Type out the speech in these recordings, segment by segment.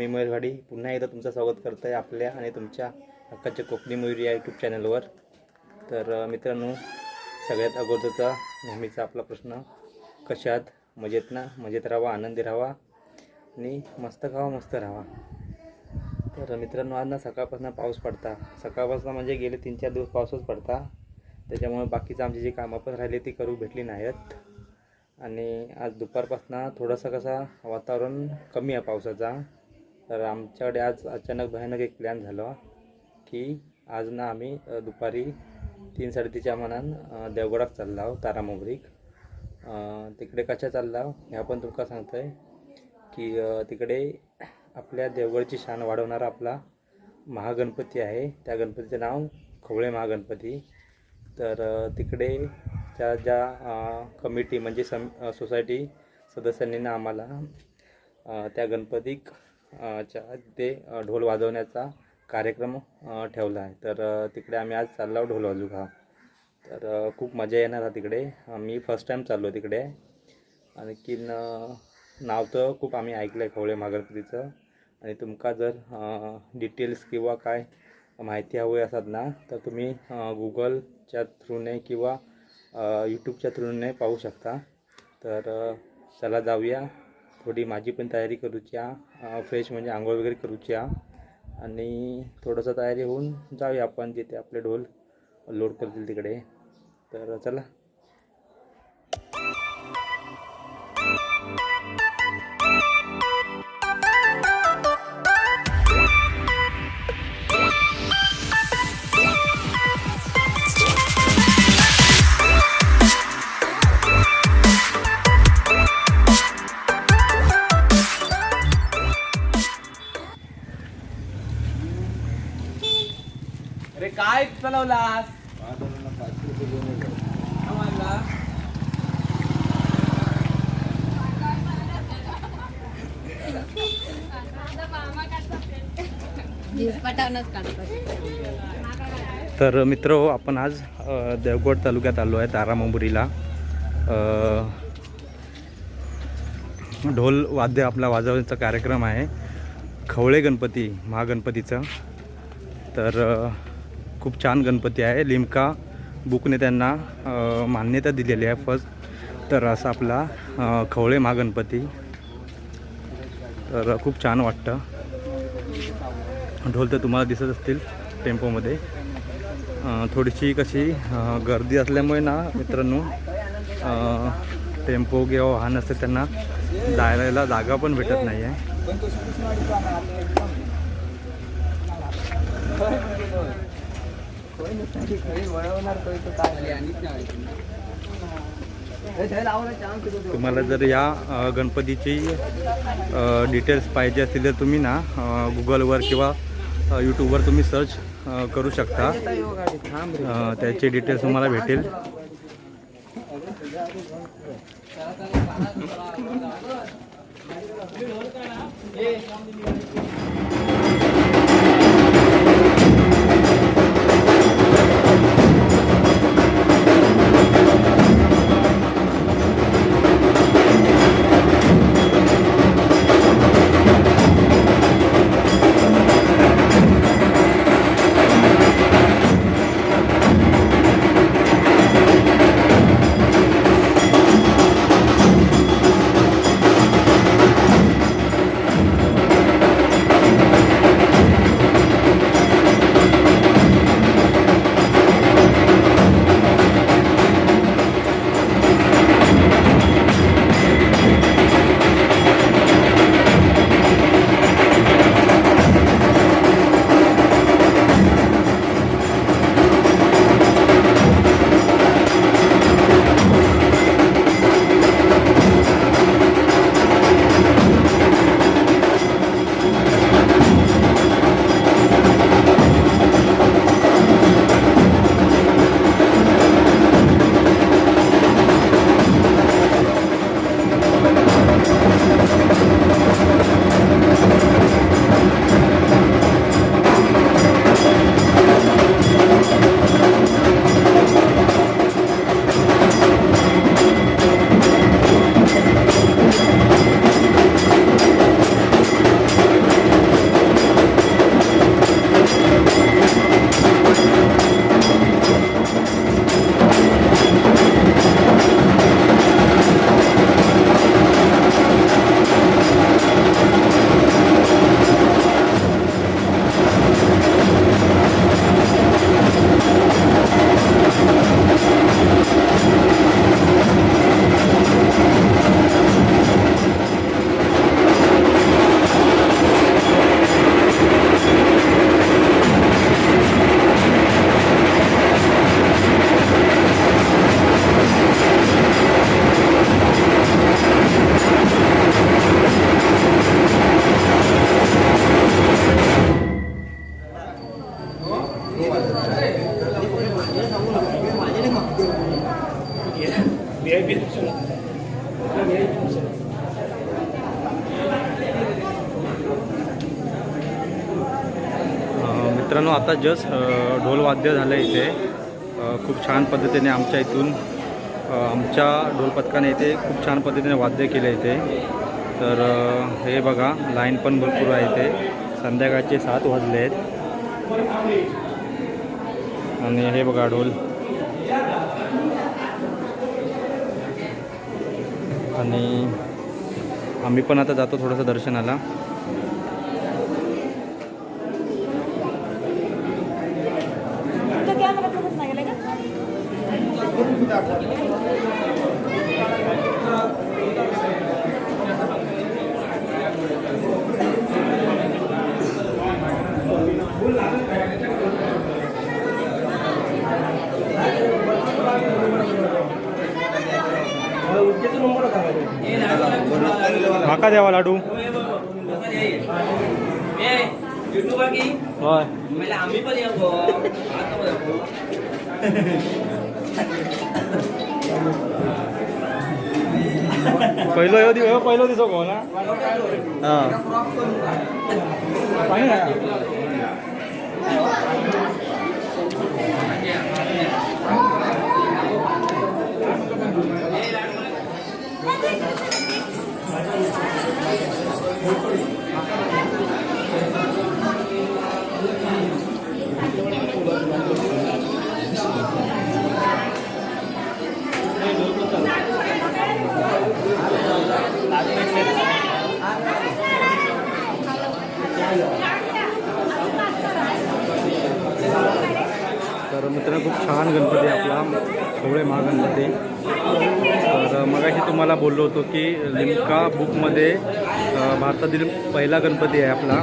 मी मयूर पुन्हा एकदा तुमचं स्वागत करतो आहे आपल्या आणि तुमच्या हक्काच्या कोकणी मयुरी या यूट्यूब चॅनलवर तर मित्रांनो सगळ्यात अगोदरचा नेहमीचा आपला प्रश्न कशात मजेत ना मजेत राहावा आनंदी राहावा आणि मस्त खावा मस्त राहावा. तर मित्रांनो आज ना सकाळपासून पाऊस पडता. सकाळपासून म्हणजे गेले तीन चार दिवस पाऊसच पडता. त्याच्यामुळे बाकीचं आमची जी कामं पण राहिली ती करू भेटली नाहीत. आणि आज दुपारपासून थोडंसं कसा वातावरण कमी आहे पावसाचा. तर आमच्याकडे आज अचानक भयानक एक प्लॅन झाला की आज ना आम्ही दुपारी तीन साडेतीनच्या मनान देवगडात देवगडाक चालला आहो तारामोगरीक तिकडे कशा चालला आहो ह्या पण तुमका सांगतो आहे की तिकडे आपल्या देवगडची शान वाढवणारा आपला महागणपती आहे. त्या गणपतीचं नाव खवळे महागणपती. तर तिकडे त्या ज्या कमिटी म्हणजे सम सोसायटी सदस्यांनी ना आम्हाला त्या गणपतीक च्या ते ढोल वाजवण्याचा कार्यक्रम ठेवला आहे. तर तिकडे आम्ही आज चाललो ढोल वाजू हा तर खूप मजा येणार आहे तिकडे. मी फर्स्ट टाईम चाललो तिकडे. आणखीन नाव तर खूप आम्ही ऐकलं आहे खवळे महागणपतीचं आणि तुमका जर डिटेल्स किंवा काय माहिती हवी असतात ना तर तुम्ही गुगलच्या थ्रूने किंवा यूट्यूबच्या थ्रूने पाहू शकता. तर चला जाऊया. थोडी माझी पण तयारी करूच्या फ्रेश म्हणजे आंघोळ वगैरे करूच्या आणि थोडंसं तयारी होऊन जाऊया आपण जिथे आपले ढोल लोड करतील तिकडे. तर चला. आम्हाला. तर मित्र आपण आज अ, देवगड तालुक्यात आलो आहे तारामंबुरीला. ढोल वाद्य आपला वाजवण्याचा कार्यक्रम आहे. खवळे गणपती महागणपतीचं. तर अ, खूप छान गणपती आहे. लिमका बुकने त्यांना मान्यता दिलेली आहे फर्स्ट. तर असा आपला खवळे महागणपती. तर खूप छान वाटतं. ढोल तर तुम्हाला दिसत असतील टेम्पोमध्ये. थोडीशी कशी गर्दी असल्यामुळे ना मित्रांनो टेम्पो किंवा वाहन असते त्यांना जायला जागा पण भेटत नाही आहे तुम्हाला जर या गणपतीची डिटेल्स पाहिजे असतील तर तुम्ही ना गुगलवर किंवा यूट्यूबवर तुम्ही सर्च करू शकता. त्याचे डिटेल्स तुम्हाला भेटेल. मित्रांनो आता जस्ट ढोलवाद्य झालं इथे. खूप छान पद्धतीने आमच्या इथून आमच्या ढोलपथकाने इथे खूप छान पद्धतीने वाद्य केले इथे. तर हे बघा लाईन पण भरपूर आहे इथे. संध्याकाळचे सात वाजले आहेत आणि हे बघा ढोल. आणि आम्ही पण आता जातो थोडंसं दर्शनाला. माका द्यावा लाडू युट्यूबर की होय म्हणजे आम्ही पण येऊ आता पण येऊ. पहिलो येऊ दि पहिलो दिसो को ना हां पाणी ना तर मित्रांनो खूप छान गणपती आपला ढवळे महागणपती. तर मगाशी तुम्हाला बोललो होतो की लिमका बुकमध्ये भारतातील पहिला गणपती आहे आपला.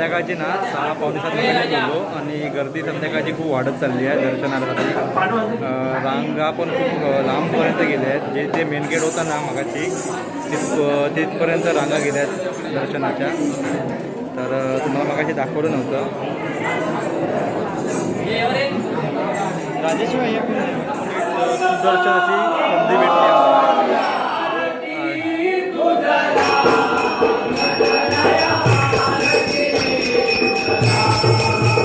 संध्याकाळची ना सहा पावणे सात वाजता बोललो आणि गर्दी संध्याकाळची खूप वाढत चालली आहे दर्शनासाठी रांगा पण खूप लांबपर्यंत गेल्या आहेत. जे ते मेन गेट होता ना मगाची तिथ तिथपर्यंत रांगा गेल्या आहेत दर्शनाच्या. तर तुम्हाला मगाशी दाखवलं नव्हतं. राजेशिवाय दर्शनाची संधी भेटली Música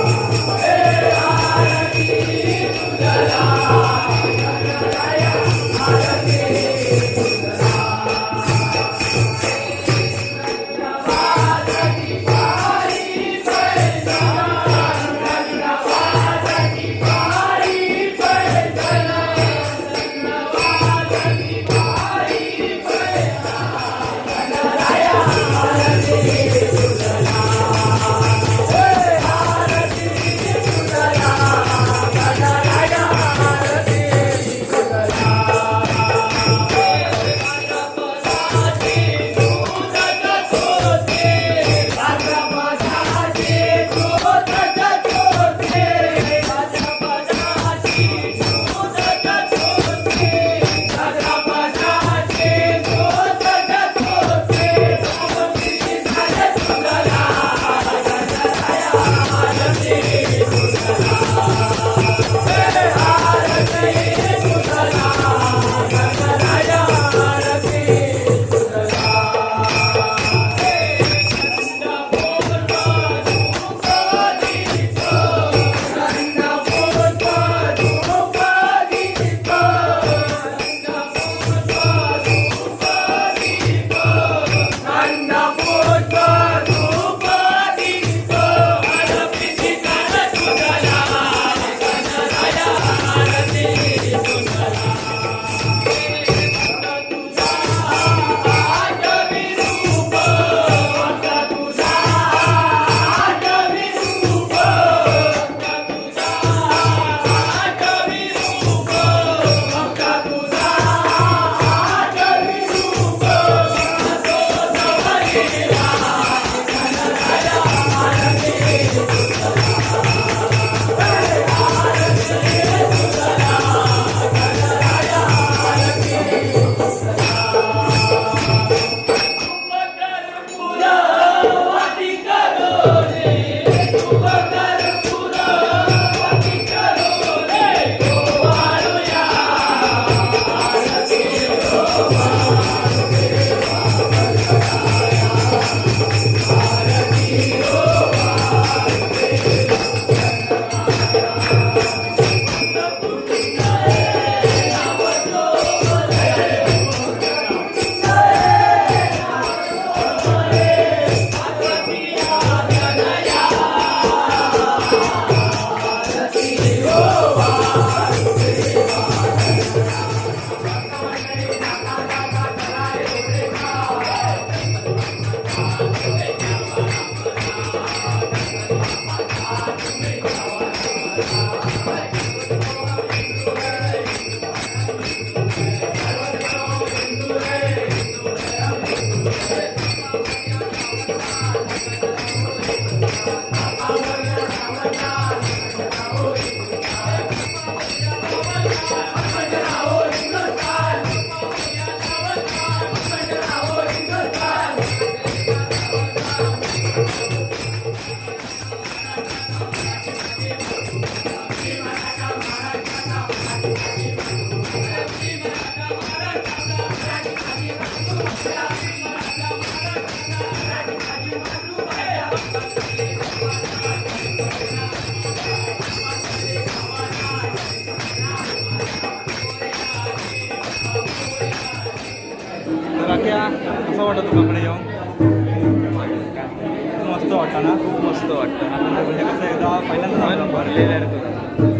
मस्त वाटतं ना खूप मस्त वाटतं. आनंद म्हणजे कसं एकदा पहिल्यांदा मन भरलेलं आहे तुला तर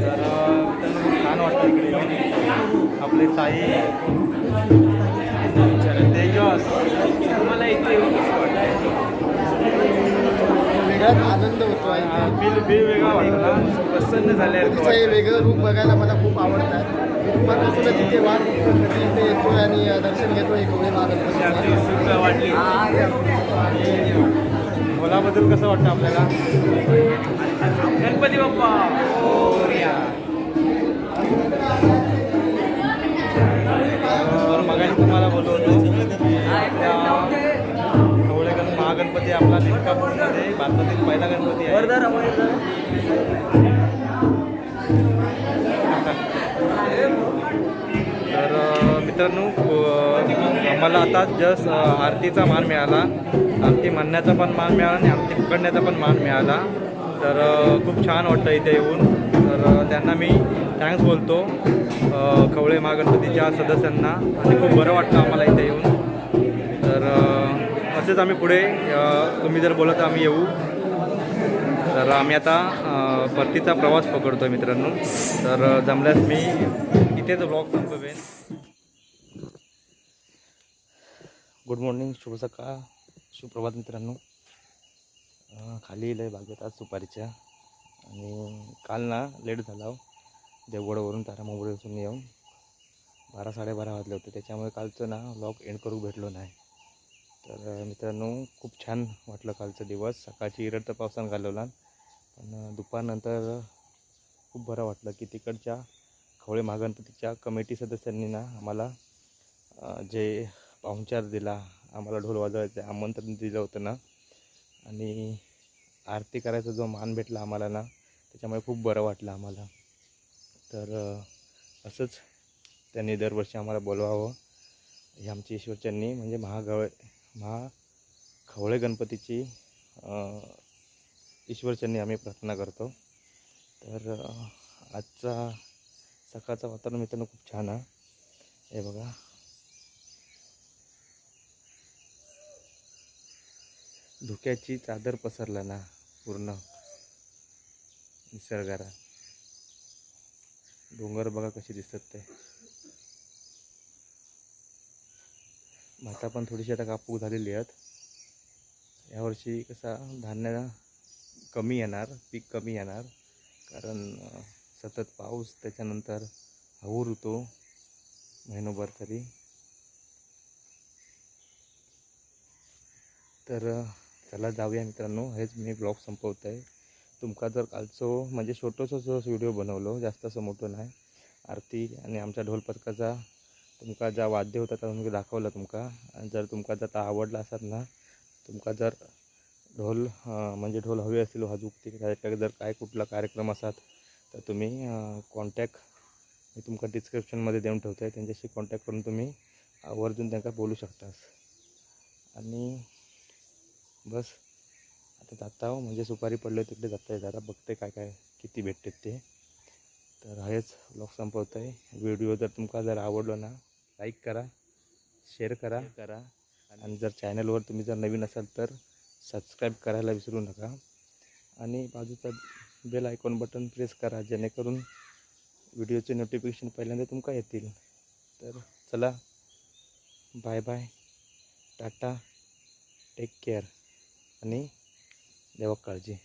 त्यांना खूप छान वाटतं इकडे येऊन. आपले साई. तेजस. तुम्हाला इथे येऊन कसं वाटतं वेगळाच आनंद होतो आहे. फील फील वेगळा वाटतो ना. प्रसन्न झाल्यासारखं तिचं हे वेगळं रूप बघायला मला खूप आवडतं. दुपारपासूनच इथे वाट कधी इथे येतोय आणि दर्शन अशी आमची महाराज उत्सुकता वाटली. मुलाबद्दल कसं वाटतं आपल्याला? गणपती बाप्पा! मगाशी तुम्हाला ढवळेगण महागणपती आपला लिंकापूरमध्ये भारतातील पहिला गणपती आहे. तर मित्रांनो आम्हाला आता जस्ट आरतीचा मान मिळाला आरती म्हणण्याचा पण मान मिळाला आणि आरती पकडण्याचा पण मान मिळाला. तर खूप छान वाटतं इथे येऊन. तर त्यांना मी थँक्स बोलतो कवळे खवळे महागणपतीच्या सदस्यांना. आणि खूप बरं वाटतं आम्हाला इथे येऊन. तर असेच आम्ही पुढे तुम्ही जर बोलत आम्ही येऊ. तर आम्ही आता परतीचा प्रवास पकडतो मित्रांनो. तर जमल्यास मी इथेच ब्लॉग संपवेन. गुड मॉर्निंग शुभ सकाळ सुप्रभात मित्रांनो. खाली लय बागेत आज सुपारीच्या. आणि काल ना लेट झाला हो. देवगडावरून तारा मोबाईलवरून येऊन बारा साडेबारा वाजले होते. त्याच्यामुळे कालचं ना लॉक एंड करू भेटलो नाही. तर मित्रांनो खूप छान वाटलं कालचा दिवस. सकाळची इरड तर पावसानं घालवला. पण दुपारनंतर खूप बरं वाटलं की तिकडच्या खवळे महागणपतीच्या कमिटी सदस्यांनी ना आम्हाला जे पाहुणचार दिला आम्हाला ढोल वाजवायचं आमंत्रण दिलं होतं ना. आणि आरती करायचा जो मान भेटला आम्हाला ना त्याच्यामुळे खूप बरं वाटलं आम्हाला. तर असंच त्यांनी दरवर्षी आम्हाला बोलवावं. ही आमची ईश्वरच्यांनी म्हणजे महागव महा खवळे गणपतीची ईश्वरच्यांनी आम्ही प्रार्थना करतो. तर आजचा सकाळचा वातावरण मित्रांनो खूप छान आहे. हे बघा. धुक्याची चादर पसरला ना पूर्ण निसर्गाला. डोंगर बघा कसे दिसतात ते. भाता पण थोडीशी आता कापूक झालेली आहेत. यावर्षी कसा धान्य कमी येणार पीक कमी येणार कारण सतत पाऊस त्याच्यानंतर हवूर होतो महिनोभर तरी. तर चला जाऊया मित्रांनो हेच मी ब्लॉग संपवत आहे तुमका जर कालचो म्हणजे छोटंसं व्हिडिओ बनवलो जास्त असं मोठं नाही. आरती आणि आमच्या ढोलपथकाचा तुमका ज्या वाद्य होता त्या मी दाखवला तुमका. आणि जर तुमका जर ता आवडला असत ना तुमका जर ढोल म्हणजे ढोल हवे असतील वाजूक ते त्याच्याकडे जर काय कुठला कार्यक्रम असतात तर तुम्ही कॉन्टॅक्ट मी तुमका डिस्क्रिप्शनमध्ये देऊन ठेवतो आहे त्यांच्याशी कॉन्टॅक्ट करून तुम्ही आवर्जून त्यांना बोलू शकतास. आणि बस. आता जाता हो म्हणजे सुपारी पडलो तिकडे जाता आहे. जरा बघते काय काय किती भेटते ते. तर हेच ब्लॉग संपवतो आहे व्हिडिओ जर तुमका जर आवडलो ना लाईक करा शेअर करा. करा. आणि जर चॅनलवर तुम्ही जर नवीन असाल तर सबस्क्राईब करायला विसरू नका. आणि बाजूचा बेल आयकॉन बटन प्रेस करा जेणेकरून व्हिडिओचे नोटिफिकेशन पहिल्यांदा तुमका येतील. तर चला bye bye tata take care ની દેવા કાળજી